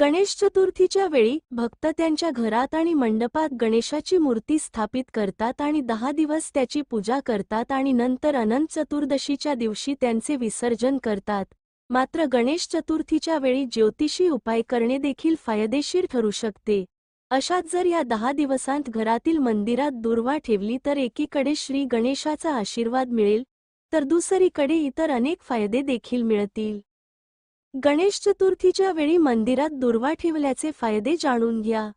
गणेश चतुर्थीच्या वेळी भक्त त्यांच्या घरात आणि मंडपात गणेशाची मूर्ती स्थापित करतात आणि दहा दिवस त्याची पूजा करतात आणि नंतर अनंत चतुर्दशीच्या दिवशी त्यांचे विसर्जन करतात. मात्र गणेश चतुर्थीच्या वेळी ज्योतिषी उपाय करणे देखील फायदेशीर ठरू शकते. अशात जर या दहा दिवसांत घरातील मंदिरात दुर्वा ठेवली तर एकीकडे श्री गणेशाचा आशीर्वाद मिळेल तर दुसरीकडे इतर अनेक फायदे देखील मिळतील. गणेश चतुर्थीच्या वेळी मंदिरात दुर्वा ठेवल्याचे फायदे जाणून घ्या.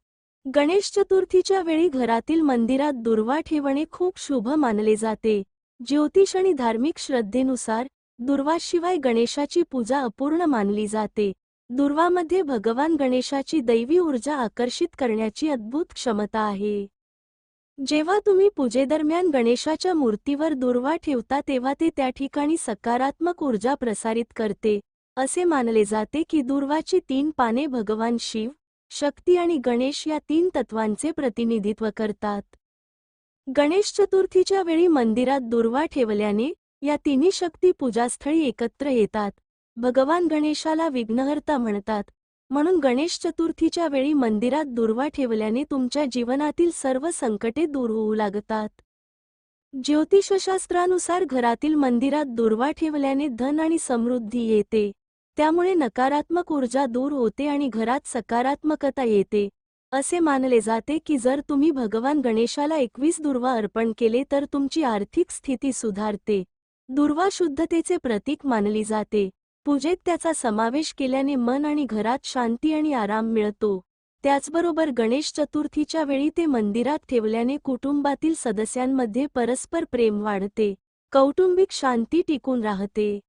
गणेश चतुर्थीच्या वेळी घरातील मंदिरात दुर्वा ठेवणे खूप शुभ मानले जाते. ज्योतिष आणि धार्मिक श्रद्धेनुसार दुर्वाशिवाय गणेशाची पूजा अपूर्ण मानली जाते. दुर्वामध्ये भगवान गणेशाची दैवी ऊर्जा आकर्षित करण्याची अद्भुत क्षमता आहे. जेव्हा तुम्ही पूजेदरम्यान गणेशाच्या मूर्तीवर दुर्वा ठेवता तेव्हा ते त्या ठिकाणी सकारात्मक ऊर्जा प्रसारित करते. असे मानले जाते की दुर्वाची तीन पाने भगवान शिव शक्ती आणि गणेश या तीन तत्वांचे प्रतिनिधित्व करतात. गणेश चतुर्थीच्या वेळी मंदिरात दुर्वा ठेवल्याने या तिन्ही शक्ती पूजास्थळी एकत्र येतात. भगवान गणेशाला विघ्नहर्ता म्हणतात. म्हणून गणेश चतुर्थीच्या वेळी मंदिरात दुर्वा ठेवल्याने तुमच्या जीवनातील सर्व संकटे दूर होऊ लागतात. ज्योतिषशास्त्रानुसार घरातील मंदिरात दुर्वा ठेवल्याने धन आणि समृद्धी येते. त्यामुळे नकारात्मक ऊर्जा दूर होते आणि घरात सकारात्मकता येते. असे मानले जाते की जर तुम्ही भगवान गणेशाला एकवीस दुर्वा अर्पण केले तर तुमची आर्थिक स्थिती सुधारते. दुर्वा शुद्धतेचे प्रतीक मानली जाते. पूजेत त्याचा समावेश केल्याने मन आणि घरात शांती आणि आराम मिळतो. त्याचबरोबर गणेश चतुर्थीच्या वेळी ते मंदिरात ठेवल्याने कुटुंबातील सदस्यांमध्ये परस्पर प्रेम वाढते. कौटुंबिक शांती टिकून राहते.